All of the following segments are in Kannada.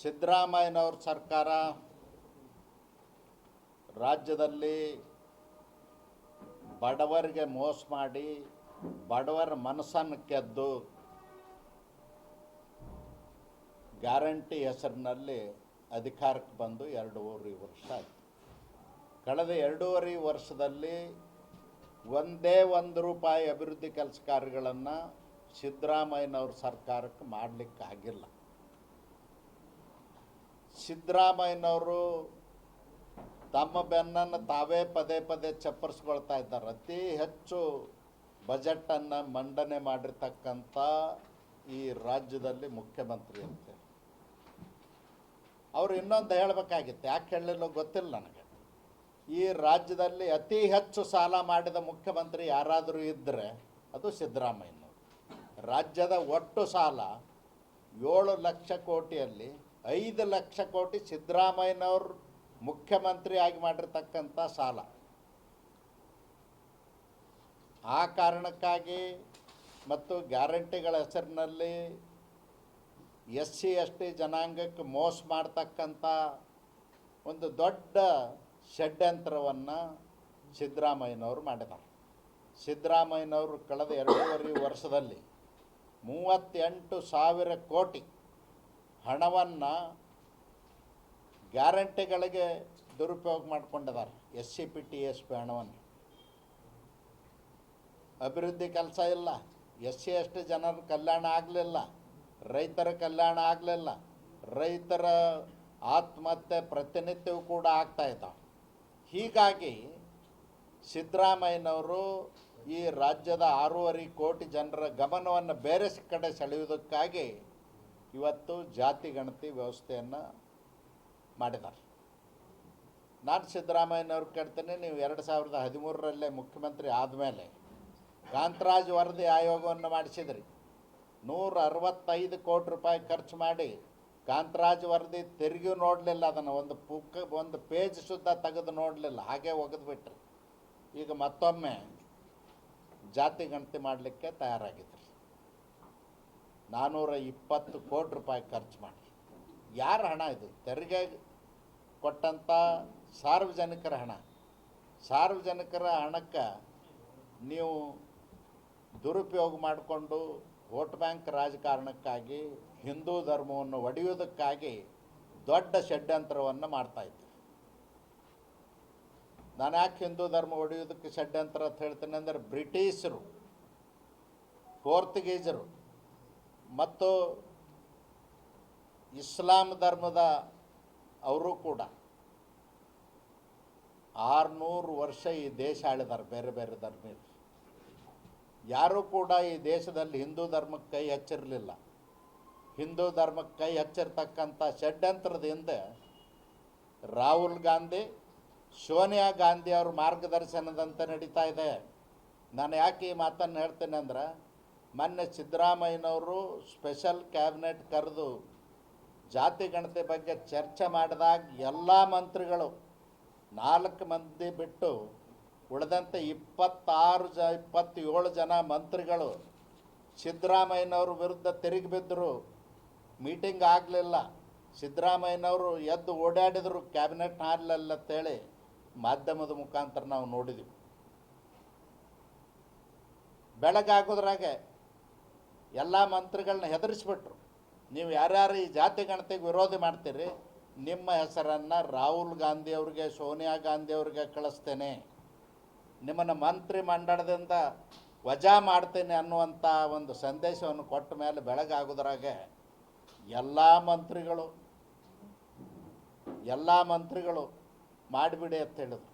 ಸಿದ್ದರಾಮಯ್ಯನವ್ರ ಸರ್ಕಾರ ರಾಜ್ಯದಲ್ಲಿ ಬಡವರಿಗೆ ಮೋಸ ಮಾಡಿ ಬಡವರ ಮನಸ್ಸನ್ನು ಕೆದ್ದು ಗ್ಯಾರಂಟಿ ಹೆಸರಿನಲ್ಲಿ ಅಧಿಕಾರಕ್ಕೆ ಬಂದು ಎರಡೂವರೆ ವರ್ಷ ಆಯಿತು. ಕಳೆದ ಎರಡೂವರೆ ವರ್ಷದಲ್ಲಿ ಒಂದೇ ಒಂದು ರೂಪಾಯಿ ಅಭಿವೃದ್ಧಿ ಕೆಲಸ ಕಾರ್ಯಗಳನ್ನು ಸಿದ್ದರಾಮಯ್ಯನವ್ರ ಸರ್ಕಾರಕ್ಕೆ ಮಾಡಲಿಕ್ಕೆ ಆಗಿಲ್ಲ ಸಿದ್ದರಾಮಯ್ಯನವರು ತಮ್ಮ ಬೆನ್ನನ್ನು ತಾವೇ ಪದೇ ಪದೇ ಚಪ್ಪರಿಸ್ಕೊಳ್ತಾ ಇದ್ದಾರೆ. ಅತಿ ಹೆಚ್ಚು ಬಜೆಟನ್ನು ಮಂಡನೆ ಮಾಡಿರ್ತಕ್ಕಂಥ ಈ ರಾಜ್ಯದಲ್ಲಿ ಮುಖ್ಯಮಂತ್ರಿ ಅಂತ. ಅವರು ಇನ್ನೊಂದು ಹೇಳಬೇಕಾಗಿತ್ತು. ಯಾಕೆ ಹೇಳಲಿಲ್ಲ ಗೊತ್ತಿಲ್ಲ ನನಗೆ. ಈ ರಾಜ್ಯದಲ್ಲಿ ಅತಿ ಹೆಚ್ಚು ಸಾಲ ಮಾಡಿದ ಮುಖ್ಯಮಂತ್ರಿ ಯಾರಾದರೂ ಇದ್ದರೆ ಅದು ಸಿದ್ದರಾಮಯ್ಯನವರು. ರಾಜ್ಯದ ಒಟ್ಟು ಸಾಲ ಏಳು ಲಕ್ಷ ಕೋಟಿಯಲ್ಲಿ ಐದು ಲಕ್ಷ ಕೋಟಿ ಸಿದ್ದರಾಮಯ್ಯನವರು ಮುಖ್ಯಮಂತ್ರಿ ಆಗಿ ಮಾಡಿರ್ತಕ್ಕಂಥ ಸಾಲ. ಆ ಕಾರಣಕ್ಕಾಗಿ ಮತ್ತು ಗ್ಯಾರಂಟಿಗಳ ಹೆಸರಿನಲ್ಲಿ ಎಸ್ ಸಿ ಎಸ್ ಟಿ ಜನಾಂಗಕ್ಕೆ ಮೋಸ ಮಾಡ್ತಕ್ಕಂಥ ಒಂದು ದೊಡ್ಡ ಷಡ್ಯಂತ್ರವನ್ನು ಸಿದ್ದರಾಮಯ್ಯನವರು ಮಾಡಿದ್ದಾರೆ. ಸಿದ್ದರಾಮಯ್ಯನವರು ಕಳೆದ ಎರಡೂವರೆ ವರ್ಷದಲ್ಲಿ ಮೂವತ್ತೆಂಟು ಸಾವಿರ ಕೋಟಿ ಹಣವನ್ನು ಗ್ಯಾರಂಟಿಗಳಿಗೆ ದುರುಪಯೋಗ ಮಾಡಿಕೊಂಡಿದ್ದಾರೆ S C P T, S P ಹಣವನ್ನು. ಅಭಿವೃದ್ಧಿ ಕೆಲಸ ಇಲ್ಲ. ಎಸ್ ಸಿ ಎಸ್ ಟಿ ಜನರ ಕಲ್ಯಾಣ ಆಗಲಿಲ್ಲ. ರೈತರ ಕಲ್ಯಾಣ ಆಗಲಿಲ್ಲ. ರೈತರ ಆತ್ಮಹತ್ಯೆ ಪ್ರತಿನಿತ್ಯವೂ ಕೂಡ ಆಗ್ತಾ ಇದ್ದಾವೆ. ಹೀಗಾಗಿ ಸಿದ್ದರಾಮಯ್ಯನವರು ಈ ರಾಜ್ಯದ ಆರೂವರೆ ಕೋಟಿ ಜನರ ಗಮನವನ್ನು ಬೇರೆ ಕಡೆ ಸೆಳೆಯುವುದಕ್ಕಾಗಿ ಇವತ್ತು ಜಾತಿ ಗಣತಿ ವ್ಯವಸ್ಥೆಯನ್ನು ಮಾಡಿದ್ದಾರೆ. ನಾನು ಸಿದ್ದರಾಮಯ್ಯನವ್ರು ಕೇಳ್ತೇನೆ, ನೀವು ಎರಡು ಸಾವಿರದ ಹದಿಮೂರರಲ್ಲೇ ಮುಖ್ಯಮಂತ್ರಿ ಆದಮೇಲೆ ಕಾಂತರಾಜ್ ವರದಿ ಆಯೋಗವನ್ನು ಮಾಡಿಸಿದ್ರಿ. ನೂರ ಅರವತ್ತೈದು ಕೋಟಿ ರೂಪಾಯಿ ಖರ್ಚು ಮಾಡಿ ಕಾಂತರಾಜ್ ವರದಿ ತೆರಿಗೆ ನೋಡಲಿಲ್ಲ, ಅದನ್ನು ಒಂದು ಪುಕ್ಕ ಒಂದು ಪೇಜ್ ಸುದ್ದ ತೆಗೆದು ನೋಡಲಿಲ್ಲ, ಹಾಗೆ ಒಗೆದ್ಬಿಟ್ರಿ ಈಗ ಮತ್ತೊಮ್ಮೆ ಜಾತಿ ಗಣತಿ ಮಾಡಲಿಕ್ಕೆ ತಯಾರಾಗಿದ್ರಿ. ನಾನ್ನೂರ ಇಪ್ಪತ್ತು ಕೋಟಿ ರೂಪಾಯಿ ಖರ್ಚು ಮಾಡಿ. ಯಾರ ಹಣ ಇದು? ತೆರಿಗೆ ಕೊಟ್ಟಂಥ ಸಾರ್ವಜನಿಕರ ಹಣ. ಸಾರ್ವಜನಿಕರ ಹಣಕ್ಕೆ ನೀವು ದುರುಪಯೋಗ ಮಾಡಿಕೊಂಡು ವೋಟ್ ಬ್ಯಾಂಕ್ ರಾಜಕಾರಣಕ್ಕಾಗಿ, ಹಿಂದೂ ಧರ್ಮವನ್ನು ಒಡೆಯುವುದಕ್ಕಾಗಿ ದೊಡ್ಡ ಷಡ್ಯಂತ್ರವನ್ನು ಮಾಡ್ತಾಯಿದ್ದೆ ನಾನು ಯಾಕೆ ಹಿಂದೂ ಧರ್ಮ ಒಡೆಯುವುದಕ್ಕೆ ಷಡ್ಯಂತ್ರ ಅಂತ ಹೇಳ್ತೇನೆ ಅಂದರೆ ಬ್ರಿಟಿಷರು, ಪೋರ್ತುಗೀಸರು ಮತ್ತು ಇಸ್ಲಾಂ ಧರ್ಮದ ಅವರು ಕೂಡ ಆರುನೂರು ವರ್ಷ ಈ ದೇಶ ಆಳಿದ್ದಾರೆ, ಬೇರೆ ಬೇರೆ ಧರ್ಮೀಯರು ಯಾರೂ ಕೂಡ ಈ ದೇಶದಲ್ಲಿ ಹಿಂದೂ ಧರ್ಮಕ್ಕೆ ಕೈ ಹಚ್ಚಿರಲಿಲ್ಲ. ಹಿಂದೂ ಧರ್ಮಕ್ಕೆ ಕೈ ಹಚ್ಚಿರ್ತಕ್ಕಂಥ ಷಡ್ಯಂತ್ರದ ಹಿಂದೆ ರಾಹುಲ್ ಗಾಂಧಿ, ಸೋನಿಯಾ ಗಾಂಧಿ ಅವ್ರ ಮಾರ್ಗದರ್ಶನದಂತೆ ನಡೀತಾ ಇದೆ. ನಾನು ಯಾಕೆ ಈ ಮಾತನ್ನು ಹೇಳ್ತೇನೆ ಅಂದ್ರೆ ಮೊನ್ನೆ ಸಿದ್ದರಾಮಯ್ಯನವರು ಸ್ಪೆಷಲ್ ಕ್ಯಾಬಿನೆಟ್ ಕರೆದು ಜಾತಿ ಗಣತಿ ಬಗ್ಗೆ ಚರ್ಚೆ ಮಾಡಿದಾಗ ಎಲ್ಲ ಮಂತ್ರಿಗಳು ನಾಲ್ಕು ಮಂದಿ ಬಿಟ್ಟು ಉಳಿದಂತೆ ಇಪ್ಪತ್ತಾರು ಜ, ಇಪ್ಪತ್ತೇಳು ಜನ ಮಂತ್ರಿಗಳು ಸಿದ್ದರಾಮಯ್ಯನವ್ರ ವಿರುದ್ಧ ತಿರುಗಿ ಬಿದ್ದರು ಮೀಟಿಂಗ್ ಆಗಲಿಲ್ಲ. ಸಿದ್ದರಾಮಯ್ಯನವರು ಎದ್ದು ಓಡಾಡಿದರು ಕ್ಯಾಬಿನೆಟ್ ಆಗಲಿಲ್ಲ ಅಂತೇಳಿ ಮಾಧ್ಯಮದ ಮುಖಾಂತರ ನಾವು ನೋಡಿದ್ದೀವಿ ಬೆಳಗಾಗೋದ್ರಾಗೆ ಎಲ್ಲ ಮಂತ್ರಿಗಳನ್ನ ಹೆದರಿಸ್ಬಿಟ್ರು. ನೀವು ಯಾರ್ಯಾರು ಈ ಜಾತಿ ಗಣತಿಗೆ ವಿರೋಧ ಮಾಡ್ತೀರಿ, ನಿಮ್ಮ ಹೆಸರನ್ನು ರಾಹುಲ್ ಗಾಂಧಿ ಅವ್ರಿಗೆ, ಸೋನಿಯಾ ಗಾಂಧಿ ಅವ್ರಿಗೆ ಕಳಿಸ್ತೇನೆ. ನಿಮ್ಮನ್ನು ಮಂತ್ರಿ ಮಂಡಳದಿಂದ ವಜಾ ಮಾಡ್ತೇನೆ ಅನ್ನುವಂಥ ಒಂದು ಸಂದೇಶವನ್ನು ಕೊಟ್ಟ ಮೇಲೆ ಬೆಳಗಾಗೋದ್ರಾಗೆ ಎಲ್ಲ ಮಂತ್ರಿಗಳು ಎಲ್ಲ ಮಂತ್ರಿಗಳು ಮಾಡಿಬಿಡಿ ಅಂತ ಹೇಳಿದ್ರು.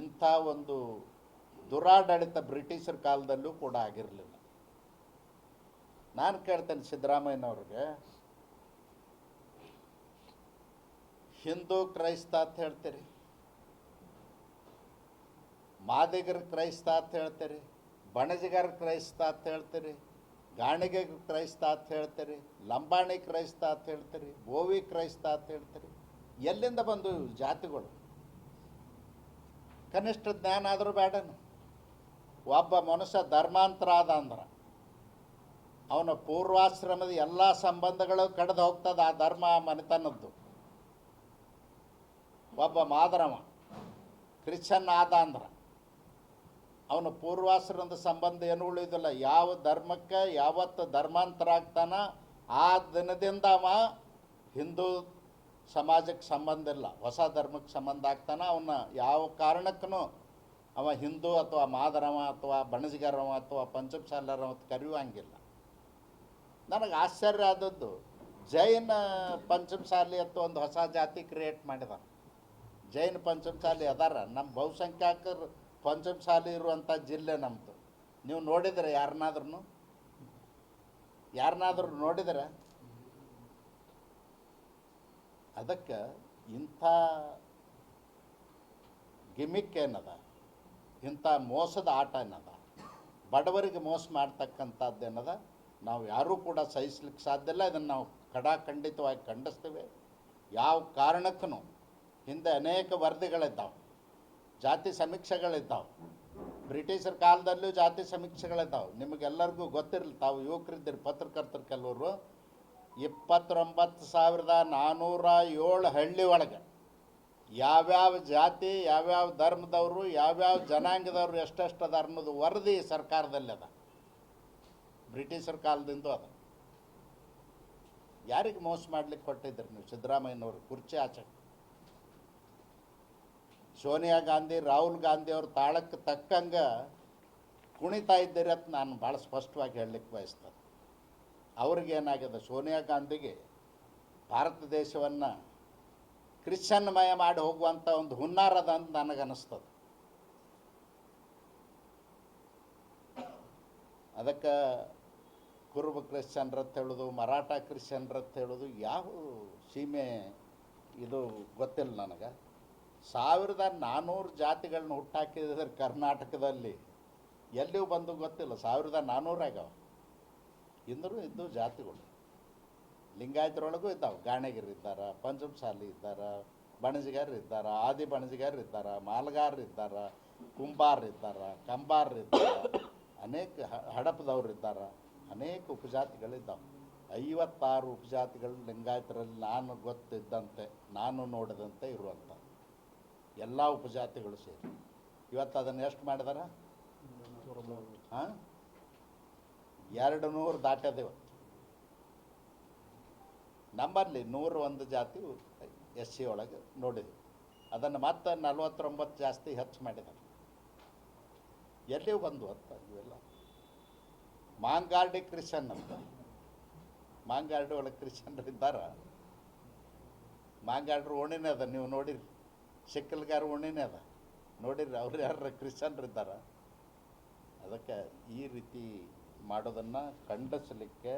ಇಂಥ ಒಂದು ದುರಾಡಳಿತ ಬ್ರಿಟಿಷರ ಕಾಲದಲ್ಲೂ ಕೂಡ ಆಗಿರಲಿಲ್ಲ. ನಾನು ಕೇಳ್ತೇನೆ ಸಿದ್ದರಾಮಯ್ಯನವ್ರಿಗೆ, ಹಿಂದೂ ಕ್ರೈಸ್ತ ಅಂತ ಹೇಳ್ತೀರಿ, ಮಾದಿಗರ ಕ್ರೈಸ್ತ ಅಂತ ಹೇಳ್ತೀರಿ, ಬಣಜಿಗರ ಕ್ರೈಸ್ತ ಅಂತ ಹೇಳ್ತೀರಿ, ಗಾಣಿಗೆ ಕ್ರೈಸ್ತ ಅಂತ ಹೇಳ್ತೀರಿ, ಲಂಬಾಣಿ ಕ್ರೈಸ್ತ ಅಂತ ಹೇಳ್ತೀರಿ, ಬೋವಿ ಕ್ರೈಸ್ತ ಅಂತ ಹೇಳ್ತೀರಿ, ಎಲ್ಲಿಂದ ಬಂದು ಜಾತಿಗಳು? ಕನಿಷ್ಠ ಜ್ಞಾನ ಆದರೂ ಬೇಡನು? ಒಬ್ಬ ಮನುಷ್ಯ ಧರ್ಮಾಂತರ ಆದ ಅಂದ್ರೆ, ಅವನ ಪೂರ್ವಾಶ್ರಮದ ಎಲ್ಲ ಸಂಬಂಧಗಳು ಕಡ್ದು ಹೋಗ್ತದೆ ಆ ಧರ್ಮ ಮನೆತನದ್ದು. ಒಬ್ಬ ಮಾದರವ ಕ್ರಿಶ್ಚನ್ ಆದ ಅಂದ್ರೆ, ಅವನ ಪೂರ್ವಾಶ್ರಮದ ಸಂಬಂಧ ಏನು ಉಳಿಯೋದಿಲ್ಲ ಯಾವ ಧರ್ಮಕ್ಕೆ ಯಾವತ್ತು ಧರ್ಮಾಂತರ ಆಗ್ತಾನ, ಆ ದಿನದಿಂದ ಅವ ಹಿಂದೂ ಸಮಾಜಕ್ಕೆ ಸಂಬಂಧ ಇಲ್ಲ. ಹೊಸ ಧರ್ಮಕ್ಕೆ ಸಂಬಂಧ ಆಗ್ತಾನ. ಅವನ್ನ ಯಾವ ಕಾರಣಕ್ಕೂ ಅವ ಹಿಂದೂ ಅಥವಾ ಮಾದರವ ಅಥವಾ ಬಣಜಿಗರವ ಅಥವಾ ಪಂಚಮಸಾಲರವ ಅಂತ ಕರೆಯುವಂಗಿಲ್ಲ. ನನಗೆ ಆಶ್ಚರ್ಯ ಆದದ್ದು, ಜೈನ ಪಂಚಮಸಾಲಿ ಅಂತ ಒಂದು ಹೊಸ ಜಾತಿ ಕ್ರಿಯೇಟ್ ಮಾಡಿದ ಜೈನ ಪಂಚಮಸಾಲಿ ಅದಾರ. ನಮ್ಮ ಬಹುಸಂಖ್ಯಾಕರು ಪಂಚಮಸಾಲಿ ಇರುವಂಥ ಜಿಲ್ಲೆ ನಮ್ಮದು ನೀವು ನೋಡಿದ್ರೆ ಯಾರನ್ನಾದ್ರೂ ಯಾರನ್ನಾದ್ರೂ ನೋಡಿದ್ರೆ? ಅದಕ್ಕೆ ಇಂಥ ಗಿಮಿಕ್ ಏನದ? ಇಂಥ ಮೋಸದ ಆಟ ಏನದ? ಬಡವರಿಗೆ ಮೋಸ ಮಾಡ್ತಕ್ಕಂಥದ್ದು ಏನದ? ನಾವು ಯಾರೂ ಕೂಡ ಸಹಿಸ್ಲಿಕ್ಕೆ ಸಾಧ್ಯ ಇಲ್ಲ. ಇದನ್ನು ನಾವು ಖಡಾಖಂಡಿತವಾಗಿ ಖಂಡಿಸ್ತೇವೆ. ಯಾವ ಕಾರಣಕ್ಕೂ ಹಿಂದೆ ಅನೇಕ ವರದಿಗಳಿದ್ದಾವೆ. ಜಾತಿ ಸಮೀಕ್ಷೆಗಳಿದ್ದಾವೆ. ಬ್ರಿಟಿಷರ ಕಾಲದಲ್ಲೂ ಜಾತಿ ಸಮೀಕ್ಷೆಗಳಿದ್ದಾವೆ. ನಿಮಗೆಲ್ಲರಿಗೂ ಗೊತ್ತಿರಲಿ, ತಾವು ಯುವಕರಿದ್ದೀರಿ, ಪತ್ರಕರ್ತರು ಕೆಲವರು, ಇಪ್ಪತ್ತೊಂಬತ್ತು ಸಾವಿರದ ನಾನ್ನೂರ ಏಳು ಹಳ್ಳಿ ಒಳಗೆ ಯಾವ್ಯಾವ ಜಾತಿ, ಯಾವ್ಯಾವ ಧರ್ಮದವರು, ಯಾವ್ಯಾವ ಜನಾಂಗದವರು ಎಷ್ಟೆಷ್ಟು ಅದ ಅನ್ನೋದು ವರದಿ ಸರ್ಕಾರದಲ್ಲಿ ಅದ. ಬ್ರಿಟಿಷರ ಕಾಲದಿಂದ ಅದ. ಯಾರಿಗೆ ಮೋಸ ಮಾಡ್ಲಿಕ್ಕೆ ಕೊಟ್ಟಿದ್ರಿ ನೀವು? ಸಿದ್ದರಾಮಯ್ಯನವರು ಕುರ್ಚಿ ಆಚೆ. ಸೋನಿಯಾ ಗಾಂಧಿ, ರಾಹುಲ್ ಗಾಂಧಿ ಅವ್ರ ತಾಳಕ್ಕೆ ತಕ್ಕಂಗೆ ಕುಣಿತಾ ಇದ್ದೀರಿ ಅಂತ ನಾನು ಭಾಳ ಸ್ಪಷ್ಟವಾಗಿ ಹೇಳಲಿಕ್ಕೆ ಬಯಸ್ತೇನೆ. ಅವ್ರಿಗೇನಾಗಿದೆ? ಸೋನಿಯಾ ಗಾಂಧಿಗೆ ಭಾರತ ದೇಶವನ್ನು ಕ್ರಿಶ್ಚಿಯನ್ಮಯ ಮಾಡಿ ಹೋಗುವಂಥ ಒಂದು ಹುನ್ನಾರದ ಅಂತ ನನಗನ್ನಿಸ್ತದೆ. ಅದಕ್ಕೆ ಕುರುಬ ಕ್ರಿಶ್ಚನ್ರತ್ ಹೇಳೋದು, ಮರಾಠ ಕ್ರಿಶ್ಚನ್ರತ್ ಹೇಳೋದು ಯಾವ ಸೀಮೆ ಇದು ಗೊತ್ತಿಲ್ಲ ನನಗೆ. ಸಾವಿರದ ನಾನ್ನೂರು ಜಾತಿಗಳನ್ನ ಹುಟ್ಟಾಕಿದ್ರೆ ಕರ್ನಾಟಕದಲ್ಲಿ ಎಲ್ಲಿಯೂ ಬಂದು ಗೊತ್ತಿಲ್ಲ. ಸಾವಿರದ ನಾನ್ನೂರಾಗ್ಯಾವ ಇಂದರೂ ಇದ್ದು ಜಾತಿಗಳು. ಲಿಂಗಾಯತರೊಳಗೂ ಇದ್ದಾವೆ. ಇದ್ದಾರ ಇದ್ದಾರೆ ಪಂಚಮಸಾಲಿ ಇದ್ದಾರ ಬಣಜಿಗಾರರು ಇದ್ದಾರೆ ಆದಿ ಬಣಜಿಗಾರರು ಇದ್ದಾರ ಮಾಲ್ಗಾರರು ಇದ್ದಾರ ಕುಂಬಾರರು ಇದ್ದಾರೆ ಕಂಬಾರರು ಇದ್ದಾರೆ ಅನೇಕ ಹಡಪದವ್ರು ಇದ್ದಾರೆ ಅನೇಕ ಉಪಜಾತಿಗಳಿದ್ದಾವೆ ಐವತ್ತಾರು ಉಪಜಾತಿಗಳು ಲಿಂಗಾಯತರಲ್ಲಿ ನಾನು ಗೊತ್ತಿದ್ದಂತೆ ನಾನು ನೋಡಿದಂತೆ ಇರುವಂಥ ಎಲ್ಲ ಉಪಜಾತಿಗಳು ಸೇರಿ. ಇವತ್ತು ಅದನ್ನು ಎಷ್ಟು ಮಾಡಿದಾರ? ಹಾಂ? ಎರಡು ನೂರು ದಾಟ್ಯದ ಇವತ್ತು ನಮ್ಮಲ್ಲಿ ನೂರು ಒಂದು ಜಾತಿ ಎಸ್ ಸಿ ಒಳಗೆ ನೋಡಿದ್ವಿ. ಅದನ್ನು ಮತ್ತೆ ನಲ್ವತ್ತೊಂಬತ್ತು ಜಾಸ್ತಿ ಹೆಚ್ಚು ಮಾಡಿದ್ದಾರೆ. ಎಲ್ಲಿ ಬಂದು ಅಂತ ಇವೆಲ್ಲ. ಮಾಂಗಾರ್ಡಿ ಕ್ರಿಶ್ಚನ್ ಅಂತ. ಮಾಂಗಾರ್ಡಿ ಒಳಗೆ ಕ್ರಿಶ್ಚನ್ರು ಇದ್ದಾರ? ಮಾಂಗಾರ್ಡ್ರ ಓಣಿನೇ ಅದ, ನೀವು ನೋಡಿರಿ. ಶಿಕ್ಕಲ್ಗಾರ ಓಣಿನೇ ಅದ. ನೋಡಿರಿ, ಅವ್ರು ಯಾರು ಕ್ರಿಶ್ಚನ್ರು ಇದ್ದಾರ? ಅದಕ್ಕೆ ಈ ರೀತಿ ಮಾಡೋದನ್ನು ಖಂಡಿಸಲಿಕ್ಕೆ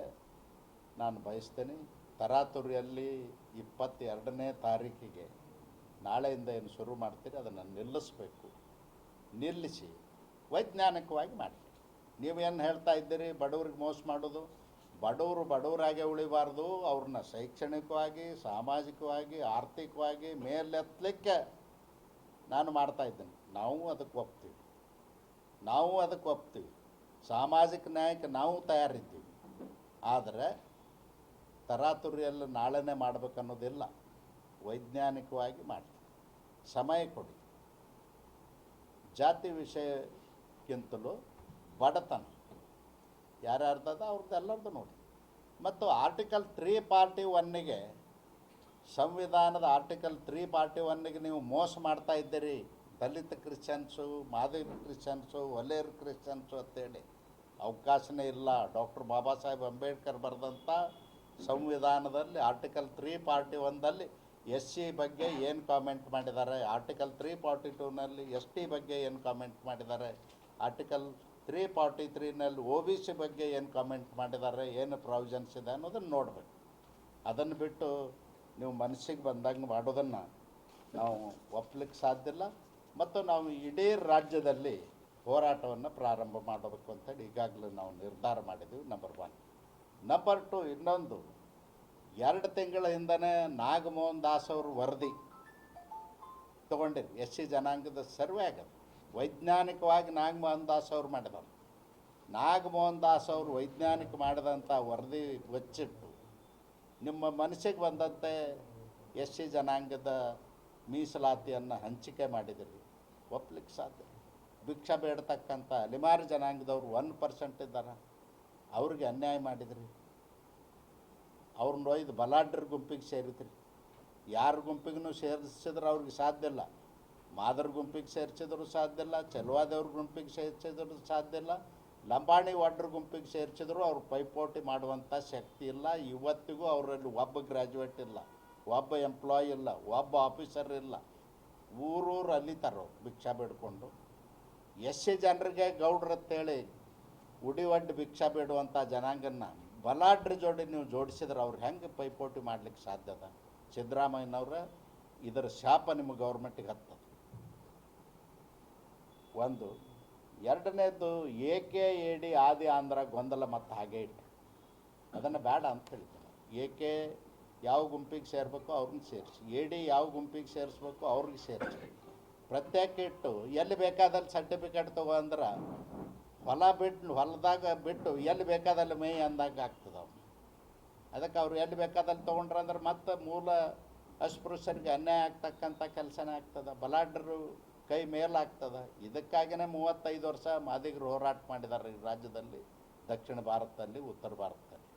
ನಾನು ಬಯಸ್ತೇನೆ. ತರಾತುರಿಯಲ್ಲಿ ಇಪ್ಪತ್ತೆರಡನೇ ತಾರೀಕಿಗೆ ನಾಳೆಯಿಂದ ಏನು ಶುರು ಮಾಡ್ತೀರಿ, ಅದನ್ನು ನಿಲ್ಲಿಸಬೇಕು. ನಿಲ್ಲಿಸಿ, ವೈಜ್ಞಾನಿಕವಾಗಿ ಮಾಡಿ. ನೀವೇನು ಹೇಳ್ತಾ ಇದ್ದೀರಿ, ಬಡವ್ರಿಗೆ ಮೋಸ ಮಾಡೋದು? ಬಡವರು ಬಡವರಾಗೆ ಉಳಿಬಾರ್ದು, ಅವ್ರನ್ನ ಶೈಕ್ಷಣಿಕವಾಗಿ, ಸಾಮಾಜಿಕವಾಗಿ, ಆರ್ಥಿಕವಾಗಿ ಮೇಲೆತ್ತಲಿಕ್ಕೆ ನಾನು ಮಾಡ್ತಾ ಇದ್ದೇನೆ. ನಾವು ಅದಕ್ಕೆ ಒಪ್ತೀವಿ. ನಾವು ಅದಕ್ಕೆ ಒಪ್ತೀವಿ. ಸಾಮಾಜಿಕ ನ್ಯಾಯಕ್ಕೆ ನಾವು ತಯಾರಿದ್ದೀವಿ. ಆದರೆ ತರಾತುರಿಯಲ್ಲಿ ನಾಳೆನೇ ಮಾಡಬೇಕನ್ನೋದಿಲ್ಲ. ವೈಜ್ಞಾನಿಕವಾಗಿ ಮಾಡಿ ಸಮಯ ಕೊಡಿ. ಜಾತಿ ವಿಷಯಕ್ಕಿಂತಲೂ ಬಡತನ. ಯಾರ್ಯಾರ್ದದ ಅವ್ರದ್ದು ಎಲ್ಲರದ್ದು ನೋಡಿ. ಮತ್ತು ಆರ್ಟಿಕಲ್ ತ್ರೀ ಪಾರ್ಟಿ ಒನ್ನಿಗೆ ಸಂವಿಧಾನದ ಆರ್ಟಿಕಲ್ ತ್ರೀ ಪಾರ್ಟಿ ಒನ್ನಿಗೆ ನೀವು ಮೋಸ ಮಾಡ್ತಾ ಇದ್ದೀರಿ. ದಲಿತ ಕ್ರಿಶ್ಚಿಯನ್ಸು ಮಾದಿಗ ಕ್ರಿಶ್ಚಿಯನ್ಸು ಒಲೆಯರ್ ಕ್ರಿಶ್ಚಿಯನ್ಸು ಅಂತೇಳಿ. ಅವಕಾಶನೇ ಇಲ್ಲ. ಡಾಕ್ಟರ್ ಬಾಬಾ ಸಾಹೇಬ್ ಅಂಬೇಡ್ಕರ್ ಬರೆದಂಥ ಸಂವಿಧಾನದಲ್ಲಿ ಆರ್ಟಿಕಲ್ ತ್ರೀ ಪಾರ್ಟಿ ಒಂದಲ್ಲಿ ಎಸ್ ಸಿ ಬಗ್ಗೆ ಏನು ಕಾಮೆಂಟ್ ಮಾಡಿದ್ದಾರೆ? ಆರ್ಟಿಕಲ್ ತ್ರೀ ಫಾರ್ಟಿ ಟೂನಲ್ಲಿ ಎಸ್ ಟಿ ಬಗ್ಗೆ ಏನು ಕಾಮೆಂಟ್ ಮಾಡಿದ್ದಾರೆ? ಆರ್ಟಿಕಲ್ ತ್ರೀ ಫಾರ್ಟಿ ತ್ರೀನಲ್ಲಿ ಒ ಬಿ ಸಿ ಬಗ್ಗೆ ಏನು ಕಾಮೆಂಟ್ ಮಾಡಿದ್ದಾರೆ? ಏನು ಪ್ರಾವಿಷನ್ಸ್ ಇದೆ ಅನ್ನೋದನ್ನು ನೋಡಬೇಕು. ಅದನ್ನು ಬಿಟ್ಟು ನೀವು ಮನಸ್ಸಿಗೆ ಬಂದಂಗೆ ಮಾಡೋದನ್ನು ನಾವು ಒಪ್ಪಲಿಕ್ಕೆ ಸಾಧ್ಯ ಇಲ್ಲ. ಮತ್ತು ನಾವು ಇಡೀ ರಾಜ್ಯದಲ್ಲಿ ಹೋರಾಟವನ್ನು ಪ್ರಾರಂಭ ಮಾಡಬೇಕು ಅಂತೇಳಿ ಈಗಾಗಲೇ ನಾವು ನಿರ್ಧಾರ ಮಾಡಿದ್ದೀವಿ ನಂಬರ್ ಒನ್ ನಂಬರ್ ಟು ಇನ್ನೊಂದು. ಎರಡು ತಿಂಗಳ ಹಿಂದನೇ ನಾಗಮೋಹನ್ ದಾಸ್ ಅವರು ವರದಿ ತೊಗೊಂಡಿರಿ ಎಸ್ ಸಿ ಜನಾಂಗದ ಸರ್ವೆ ಆಗದು. ವೈಜ್ಞಾನಿಕವಾಗಿ ನಾಗಮೋಹನ್ ದಾಸ್ ಅವ್ರು ಮಾಡಿದವರು. ನಾಗಮೋಹನ್ ದಾಸ್ ಅವರು ವೈಜ್ಞಾನಿಕ ಮಾಡಿದಂಥ ವರದಿ ಬಚ್ಚಿಟ್ಟು ನಿಮ್ಮ ಮನಸ್ಸಿಗೆ ಬಂದಂತೆ ಎಸ್ ಸಿ ಜನಾಂಗದ ಮೀಸಲಾತಿಯನ್ನು ಹಂಚಿಕೆ ಮಾಡಿದಿರಿ. ಒಪ್ಲಿಕ್ಕೆ ಸಾಧ್ಯ. ಭಿಕ್ಷ ಬೇಡತಕ್ಕಂಥ ಅಲಿಮಾರ್ ಜನಾಂಗದವ್ರು ಒನ್ ಪರ್ಸೆಂಟ್ ಇದ್ದಾರೆ. ಅವ್ರಿಗೆ ಅನ್ಯಾಯ ಮಾಡಿದ್ರಿ? ಅವ್ರನ್ನ ಒಯ್ದು ಬಲಾಢ್ರ ಗುಂಪಿಗೆ ಸೇರಿದ್ರಿ ಯಾರ ಗುಂಪಿಗೂ ಸೇರಿಸಿದ್ರೆ ಅವ್ರಿಗೆ ಸಾಧ್ಯ ಇಲ್ಲ. ಮಾದರ್ ಗುಂಪಿಗೆ ಸೇರಿಸಿದ್ರು ಸಾಧ್ಯ ಇಲ್ಲ, ಚೆಲುವಾದವ್ರ ಗುಂಪಿಗೆ ಸೇರಿಸಿದ್ರು ಸಾಧ್ಯ ಇಲ್ಲ, ಲಂಬಾಣಿ ಒಡ್ರ ಗುಂಪಿಗೆ ಸೇರಿಸಿದ್ರು ಅವ್ರು ಪೈಪೋಟಿ ಮಾಡುವಂಥ ಶಕ್ತಿ ಇಲ್ಲ. ಇವತ್ತಿಗೂ ಅವರಲ್ಲಿ ಒಬ್ಬ ಗ್ರ್ಯಾಜುಯೇಟ್ ಇಲ್ಲ, ಒಬ್ಬ ಎಂಪ್ಲಾಯ್ ಇಲ್ಲ, ಒಬ್ಬ ಆಫೀಸರ್ ಇಲ್ಲ. ಊರೂರು ಅಲ್ಲಿತಾರೋ ಭಿಕ್ಷಾ ಬಿಡ್ಕೊಂಡು. ಎಷ್ಟೇ ಜನರಿಗೆ ಗೌಡ್ರು ಅಂತೇಳಿ ಉಡಿ ಒಡ್ಡು ಭಿಕ್ಷಾ ಬೇಡುವಂಥ ಜನಾಂಗನ್ನ ಬಲಾಢ್ರ ಜೋಡಿ ನೀವು ಜೋಡಿಸಿದ್ರೆ ಅವ್ರು ಹೆಂಗೆ ಪೈಪೋಟಿ ಮಾಡ್ಲಿಕ್ಕೆ ಸಾಧ್ಯ ಅದ? ಸಿದ್ದರಾಮಯ್ಯನವ್ರ ಇದರ ಶಾಪ ನಿಮ್ಮ ಗೌರ್ಮೆಂಟಿಗೆ ಹತ್ತದ. ಒಂದು, ಎರಡನೇದು, ಏಕೆ ಡಿ ಆದಿ ಆಂಧ್ರ ಗೊಂದಲ ಮತ್ತು ಹಾಗೆ ಇಟ್ಟು ಅದನ್ನು ಬೇಡ ಅಂತ ಹೇಳ್ತೀನಿ ಏಕೆ ಯಾವ ಗುಂಪಿಗೆ ಸೇರಬೇಕು ಅವ್ರನ್ನ ಸೇರಿಸಿ. ಎಡಿ ಯಾವ ಗುಂಪಿಗೆ ಸೇರಿಸ್ಬೇಕು ಅವ್ರಿಗೆ ಸೇರಿಸಿ. ಪ್ರತ್ಯೇಕ ಇಟ್ಟು ಎಲ್ಲಿ ಬೇಕಾದಲ್ಲಿ ಸರ್ಟಿಫಿಕೇಟ್ ತಗೋ ಅಂದ್ರೆ ಹೊಲ ಬಿಟ್ಟು ಹೊಲದಾಗ ಬಿಟ್ಟು ಎಲ್ಲಿ ಬೇಕಾದಲ್ಲಿ ಮೈ ಅಂದಾಗ ಆಗ್ತದೆ ಅದಕ್ಕೆ ಅವ್ರು ಎಲ್ಲಿ ಬೇಕಾದಲ್ಲಿ ತೊಗೊಂಡ್ರೆ ಅಂದ್ರೆ ಮತ್ತೆ ಮೂಲ ಅಸ್ಪೃಶ್ಯರಿಗೆ ಅನ್ಯಾಯ ಆಗ್ತಕ್ಕಂಥ ಕೆಲಸನೇ ಆಗ್ತದೆ. ಬಲಾಢ್ಯರು ಕೈ ಮೇಲಾಗ್ತದೆ ಇದಕ್ಕಾಗಿನೇ ಮೂವತ್ತೈದು ವರ್ಷ ಮಾದಿಗರು ಹೋರಾಟ ಮಾಡಿದ್ದಾರೆ ಈ ರಾಜ್ಯದಲ್ಲಿ, ದಕ್ಷಿಣ ಭಾರತದಲ್ಲಿ, ಉತ್ತರ ಭಾರತದಲ್ಲಿ.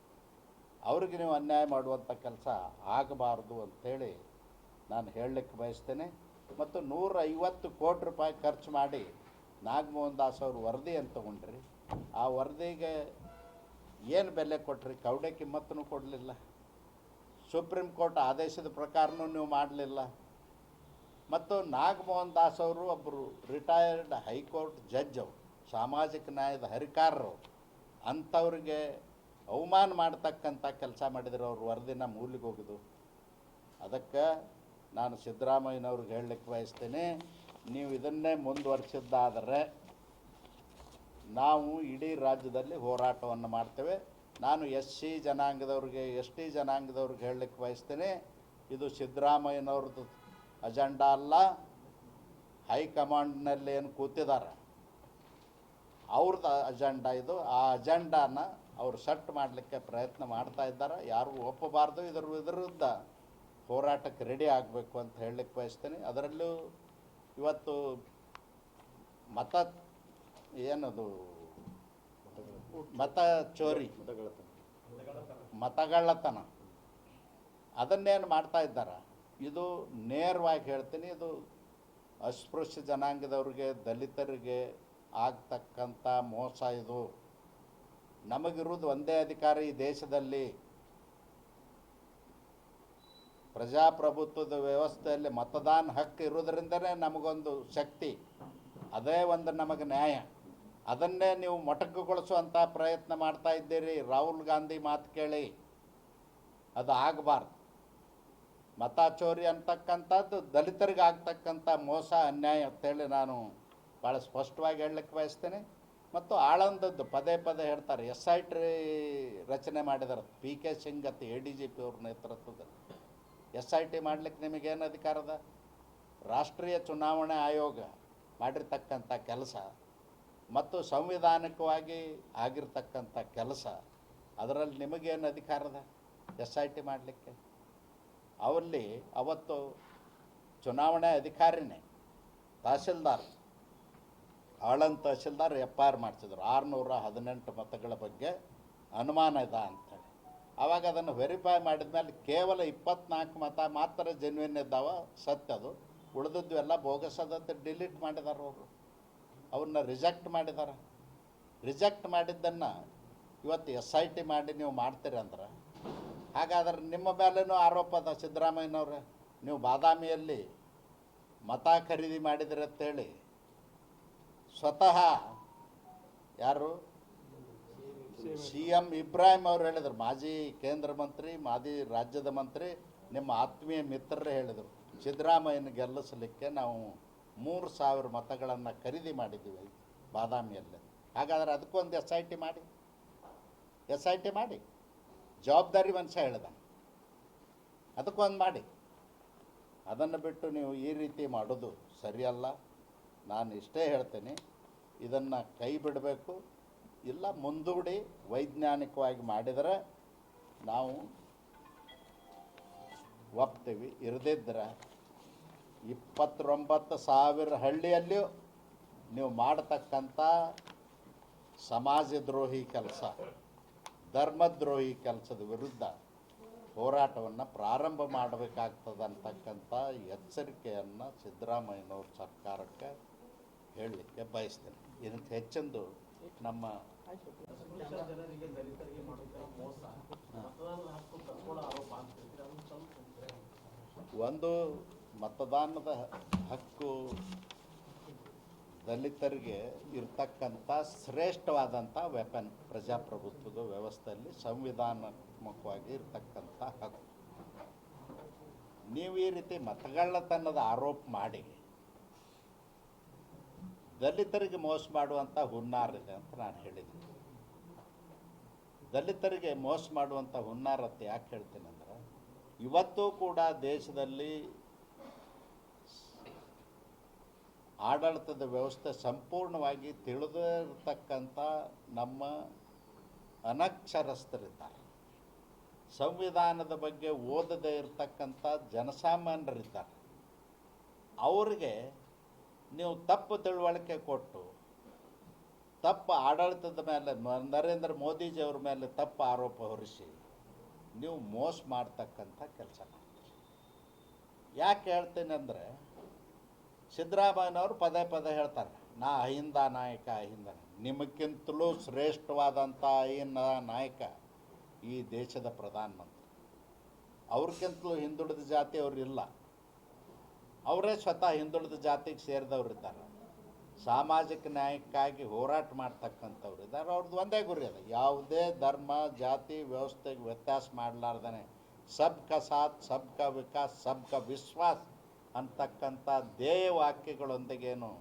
ಅವ್ರಿಗೆ ನೀವು ಅನ್ಯಾಯ ಮಾಡುವಂಥ ಕೆಲಸ ಆಗಬಾರ್ದು ಅಂಥೇಳಿ ನಾನು ಹೇಳಲಿಕ್ಕೆ ಬಯಸ್ತೇನೆ. ಮತ್ತು ನೂರೈವತ್ತು ಕೋಟಿ ರೂಪಾಯಿ ಖರ್ಚು ಮಾಡಿ ನಾಗಮೋಹನ್ ದಾಸ್ ಅವರು ವರದಿ ಅಂತ ತೊಗೊಂಡ್ರಿ? ಆ ವರದಿಗೆ ಏನು ಬೆಲೆ ಕೊಟ್ರಿ? ಕೌಡೆ ಕಿಮ್ಮತ್ತೂ ಕೊಡಲಿಲ್ಲ. ಸುಪ್ರೀಂ ಕೋರ್ಟ್ ಆದೇಶದ ಪ್ರಕಾರನೂ ನೀವು ಮಾಡಲಿಲ್ಲ. ಮತ್ತು ನಾಗಮೋಹನ್ ದಾಸ್ ಅವರು ಒಬ್ಬರು ರಿಟೈರ್ಡ್ ಹೈಕೋರ್ಟ್ ಜಡ್ಜ್ ಅವರು, ಸಾಮಾಜಿಕ ನ್ಯಾಯದ ಹರಿಕಾರರು ಅಂಥವ್ರಿಗೆ ಅವಮಾನ ಮಾಡ್ತಕ್ಕಂಥ ಕೆಲಸ ಮಾಡಿದ್ರು ಅವ್ರ, ವರದಿನ ಮೂಲಿಗೆ ಹೋಗೋದು ಅದಕ್ಕೆ ನಾನು ಸಿದ್ದರಾಮಯ್ಯನವ್ರಿಗೆ ಹೇಳಲಿಕ್ಕೆ ಬಯಸ್ತೇನೆ ನೀವು ಇದನ್ನೇ ಮುಂದುವರಿಸಿದ್ದಾದರೆ ನಾವು ಇಡೀ ರಾಜ್ಯದಲ್ಲಿ ಹೋರಾಟವನ್ನು ಮಾಡ್ತೇವೆ. ನಾನು ಎಸ್ ಸಿ ಜನಾಂಗದವ್ರಿಗೆ, ಎಸ್ ಟಿ ಜನಾಂಗದವ್ರಿಗೆ ಹೇಳಲಿಕ್ಕೆ ಬಯಸ್ತೇನೆ. ಇದು ಸಿದ್ದರಾಮಯ್ಯನವ್ರದ್ದು ಅಜೆಂಡಾ ಅಲ್ಲ. ಹೈಕಮಾಂಡ್ನಲ್ಲಿ ಏನು ಕೂತಿದ್ದಾರೆ, ಅವ್ರದ್ದು ಅಜೆಂಡಾ ಇದು. ಆ ಅಜೆಂಡಾನ ಅವರು ಸೆಟ್ ಮಾಡಲಿಕ್ಕೆ ಪ್ರಯತ್ನ ಮಾಡ್ತಾ ಇದ್ದಾರೆ. ಯಾರು ಒಪ್ಪಬಾರ್ದು. ಇದರ ವಿರುದ್ಧ ಹೋರಾಟಕ್ಕೆ ರೆಡಿ ಆಗಬೇಕು ಅಂತ ಹೇಳಲಿಕ್ಕೆ ಬಯಸ್ತೇನೆ. ಅದರಲ್ಲೂ ಇವತ್ತು ಮತ ಏನದು? ಮತ ಚೋರಿ. ಮತಗಳ್ಳತನ. ಅದನ್ನೇನು ಮಾಡ್ತಾ ಇದ್ದಾರೆ? ಇದು ನೇರವಾಗಿ ಹೇಳ್ತೀನಿ, ಇದು ಅಸ್ಪೃಶ್ಯ ಜನಾಂಗದವ್ರಿಗೆ, ದಲಿತರಿಗೆ ಆಗ್ತಕ್ಕಂಥ ಮೋಸ ಇದು. ನಮಗಿರುವುದು ಒಂದೇ ಅಧಿಕಾರ ಈ ದೇಶದಲ್ಲಿ. ಪ್ರಜಾಪ್ರಭುತ್ವದ ವ್ಯವಸ್ಥೆಯಲ್ಲಿ ಮತದಾನ ಹಕ್ಕು ಇರೋದ್ರಿಂದನೇ ನಮಗೊಂದು ಶಕ್ತಿ, ಅದೇ ಒಂದು ನಮಗೆ ನ್ಯಾಯ. ಅದನ್ನೇ ನೀವು ಮೊಟಕುಗೊಳಿಸುವಂಥ ಪ್ರಯತ್ನ ಮಾಡ್ತಾ ಇದ್ದೀರಿ. ರಾಹುಲ್ ಗಾಂಧಿ ಮಾತು ಕೇಳಿ, ಅದು ಆಗಬಾರ್ದು. ಮತ ಚೋರಿ ಅಂತಕ್ಕಂಥದ್ದು ದಲಿತರಿಗೆ ಆಗ್ತಕ್ಕಂಥ ಮೋಸ, ಅನ್ಯಾಯ ಅಂತೇಳಿ ನಾನು ಭಾಳ ಸ್ಪಷ್ಟವಾಗಿ ಹೇಳಲಿಕ್ಕೆ ಬಯಸ್ತೇನೆ. ಮತ್ತು ಆಳಂದದ್ದು ಪದೇ ಪದೇ ಹೇಳ್ತಾರೆ, ಎಸ್ ಐ ಟಿ ರಚನೆ ಮಾಡಿದ್ದಾರೆ. ಪಿ ಕೆ ಸಿಂಗ್ ಅಂತ ಎ ಡಿ ಜಿ ಪಿ ಅವ್ರ ನೇತೃತ್ವದಲ್ಲಿ. ಎಸ್ ಐ ಟಿ ಮಾಡ್ಲಿಕ್ಕೆ ನಿಮಗೇನು ಅಧಿಕಾರದ? ರಾಷ್ಟ್ರೀಯ ಚುನಾವಣೆ ಆಯೋಗ ಮಾಡಿರ್ತಕ್ಕಂಥ ಕೆಲಸ ಮತ್ತು ಸಂವಿಧಾನಿಕವಾಗಿ ಆಗಿರ್ತಕ್ಕಂಥ ಕೆಲಸ, ಅದರಲ್ಲಿ ನಿಮಗೇನು ಅಧಿಕಾರದ? ಎಸ್ ಐ ಟಿ ಮಾಡಲಿಕ್ಕೆ? ಅವಲ್ಲಿ ಅವತ್ತು ಚುನಾವಣೆ ಅಧಿಕಾರಿನೇ ತಹಸೀಲ್ದಾರ್ ಆಳನ್ ತಹಸೀಲ್ದಾರ್ ಎಫ್ ಐ ಆರ್ ಮಾಡಿಸಿದ್ರು. ಆರುನೂರ ಹದಿನೆಂಟು ಮತಗಳ ಬಗ್ಗೆ ಅನುಮಾನ ಇದೆ ಅಂತೇಳಿ ಆವಾಗ ಅದನ್ನು ವೆರಿಫೈ ಮಾಡಿದ ಮೇಲೆ ಕೇವಲ ಇಪ್ಪತ್ನಾಲ್ಕು ಮತ ಮಾತ್ರ ಜೆನ್ವಿನ್ ಇದ್ದಾವ, ಸತ್ಯ ಅದು. ಉಳಿದದ್ದು ಎಲ್ಲ ಬೋಗಸದಂತೆ ಡಿಲೀಟ್ ಮಾಡಿದಾರೆ ಅವರು. ಅವ್ರನ್ನ ರಿಜೆಕ್ಟ್ ಮಾಡಿದ್ದಾರೆ ರಿಜೆಕ್ಟ್ ಮಾಡಿದ್ದನ್ನು ಇವತ್ತು ಎಸ್ ಐ ಟಿ ಮಾಡಿ ನೀವು ಮಾಡ್ತೀರಿ ಅಂದ್ರೆ. ಹಾಗಾದ್ರೆ ನಿಮ್ಮ ಮೇಲೇನೂ ಆರೋಪ ಅದ ಸಿದ್ದರಾಮಯ್ಯನವ್ರೆ. ನೀವು ಬಾದಾಮಿಯಲ್ಲಿ ಮತ ಖರೀದಿ ಮಾಡಿದ್ರಿ ಅಂತೇಳಿ ಸ್ವತಃ ಯಾರು? ಸಿ ಎಂ ಇಬ್ರಾಹಿಂ ಅವರು ಹೇಳಿದರು, ಮಾಜಿ ಕೇಂದ್ರ ಮಂತ್ರಿ, ಮಾಜಿ ರಾಜ್ಯದ ಮಂತ್ರಿ, ನಿಮ್ಮ ಆತ್ಮೀಯ ಮಿತ್ರರೇ ಹೇಳಿದರು, ಸಿದ್ದರಾಮಯ್ಯನ ಗೆಲ್ಲಿಸಲಿಕ್ಕೆ ನಾವು ಮೂರು ಸಾವಿರ ಮತಗಳನ್ನು ಖರೀದಿ ಮಾಡಿದ್ದೀವಿ ಬಾದಾಮಿಯಲ್ಲಿ. ಹಾಗಾದರೆ ಅದಕ್ಕೊಂದು ಎಸ್ ಐ ಟಿ ಮಾಡಿ. ಎಸ್ ಐ ಟಿ ಮಾಡಿ. ಜವಾಬ್ದಾರಿ ಮನುಷ್ಯ ಹೇಳ್ದ. ಅದಕ್ಕೊಂದು ಮಾಡಿ. ಅದನ್ನು ಬಿಟ್ಟು ನೀವು ಈ ರೀತಿ ಮಾಡೋದು ಸರಿಯಲ್ಲ. ನಾನು ಇಷ್ಟೇ ಹೇಳ್ತೇನೆ. ಇದನ್ನು ಕೈ ಬಿಡಬೇಕು. ಇಲ್ಲ ಮುಂದೂಡಿ ವೈಜ್ಞಾನಿಕವಾಗಿ ಮಾಡಿದರೆ ನಾವು ಒಪ್ತೀವಿ. ಇರದಿದ್ದರೆ ಇಪ್ಪತ್ತೊಂಬತ್ತು ಸಾವಿರ ಹಳ್ಳಿಯಲ್ಲಿಯೂ ನೀವು ಮಾಡತಕ್ಕಂಥ ಸಮಾಜದ್ರೋಹಿ ಕೆಲಸ, ಧರ್ಮದ್ರೋಹಿ ಕೆಲಸದ ವಿರುದ್ಧ ಹೋರಾಟವನ್ನು ಪ್ರಾರಂಭ ಮಾಡಬೇಕಾಗ್ತದಂತಕ್ಕಂಥ ಎಚ್ಚರಿಕೆಯನ್ನು ಸಿದ್ದರಾಮಯ್ಯನವ್ರ ಸರ್ಕಾರಕ್ಕೆ ಹೇಳಲಿಕ್ಕೆ ಬಯಸ್ತೇನೆ. ಇದಕ್ಕೆ ಹೆಚ್ಚಿಂದು ನಮ್ಮ ಒಂದು ಮತದಾನದ ಹಕ್ಕು ದಲಿತರಿಗೆ ಇರ್ತಕ್ಕಂಥ ಶ್ರೇಷ್ಠವಾದಂಥ ವೆಪನ್ ಪ್ರಜಾಪ್ರಭುತ್ವದ ವ್ಯವಸ್ಥೆಯಲ್ಲಿ ಸಂವಿಧಾನಾತ್ಮಕವಾಗಿ ಇರ್ತಕ್ಕಂಥ ಹಕ್ಕು. ನೀವು ಈ ರೀತಿ ಮತಗಳ್ಳತನದ ಆರೋಪ ಮಾಡಿ ದಲಿತರಿಗೆ ಮೋಸ ಮಾಡುವಂಥ ಹುನ್ನಾರಿದೆ ಅಂತ ನಾನು ಹೇಳಿದ್ದೀನಿ. ದಲಿತರಿಗೆ ಮೋಸ ಮಾಡುವಂಥ ಹುನ್ನಾರತ್ತೆ ಯಾಕೆ ಹೇಳ್ತೀನಿ ಅಂದ್ರೆ, ಇವತ್ತೂ ಕೂಡ ದೇಶದಲ್ಲಿ ಆಡಳಿತದ ವ್ಯವಸ್ಥೆ ಸಂಪೂರ್ಣವಾಗಿ ತಿಳಿದಿರ್ತಕ್ಕಂಥ ನಮ್ಮ ಅನಕ್ಷರಸ್ಥರಿದ್ದಾರೆ. ಸಂವಿಧಾನದ ಬಗ್ಗೆ ಓದದೇ ಇರತಕ್ಕಂಥ ಜನಸಾಮಾನ್ಯರಿದ್ದಾರೆ. ಅವ್ರಿಗೆ ನೀವು ತಪ್ಪು ತಿಳುವಳಿಕೆ ಕೊಟ್ಟು, ತಪ್ಪು ಆಡಳಿತದ ಮೇಲೆ ನರೇಂದ್ರ ಮೋದಿಜಿಯವ್ರ ಮೇಲೆ ತಪ್ಪು ಆರೋಪ ಹೊರಿಸಿ, ನೀವು ಮೋಸ ಮಾಡ್ತಕ್ಕಂಥ ಕೆಲಸ ಮಾಡ್ತೀರಿ. ಯಾಕೆ ಹೇಳ್ತೀನಿ ಅಂದರೆ, ಸಿದ್ದರಾಮಯ್ಯನವರು ಪದೇ ಪದೇ ಹೇಳ್ತಾರೆ, ನಾ ಅಹಿಂದ ನಾಯಕ, ಅಹಿಂದ. ನಿಮಗಿಂತಲೂ ಶ್ರೇಷ್ಠವಾದಂಥ ಅಹಿಂದ ನಾಯಕ ಈ ದೇಶದ ಪ್ರಧಾನಮಂತ್ರಿ. ಅವ್ರಿಗಿಂತಲೂ ಹಿಂದುಳಿದ ಜಾತಿ ಅವ್ರಿಲ್ಲ ಅವರೇ ಸ್ವತಃ ಹಿಂದುಳಿದ ಜಾತಿಗೆ ಸೇರಿದವ್ರು ಇದ್ದಾರೆ. ಸಾಮಾಜಿಕ ನ್ಯಾಯಕ್ಕಾಗಿ ಹೋರಾಟ ಮಾಡ್ತಕ್ಕಂಥವ್ರು ಇದ್ದಾರೆ. ಅವ್ರದ್ದು ಒಂದೇ ಗುರಿ ಅದ. ಯಾವುದೇ ಧರ್ಮ, ಜಾತಿ, ವ್ಯವಸ್ಥೆಗೆ ವ್ಯತ್ಯಾಸ ಮಾಡಲಾರ್ದೇ ಸಬ್ ಕ ಸಾಥ್ ಸಬ್ ಕ ವಿಕಾಸ್ ಸಬ್ ಕ ವಿಶ್ವಾಸ್ ಅಂತಕ್ಕಂಥ ಧ್ಯೇಯ ವಾಕ್ಯಗಳೊಂದಿಗೇನು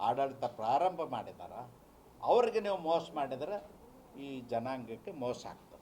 ಆಡಳಿತ ಪ್ರಾರಂಭ ಮಾಡಿದಾರ. ಅವ್ರಿಗೆ ನೀವು ಮೋಸ ಮಾಡಿದರೆ ಈ ಜನಾಂಗಕ್ಕೆ ಮೋಸ ಆಗ್ತದೆ.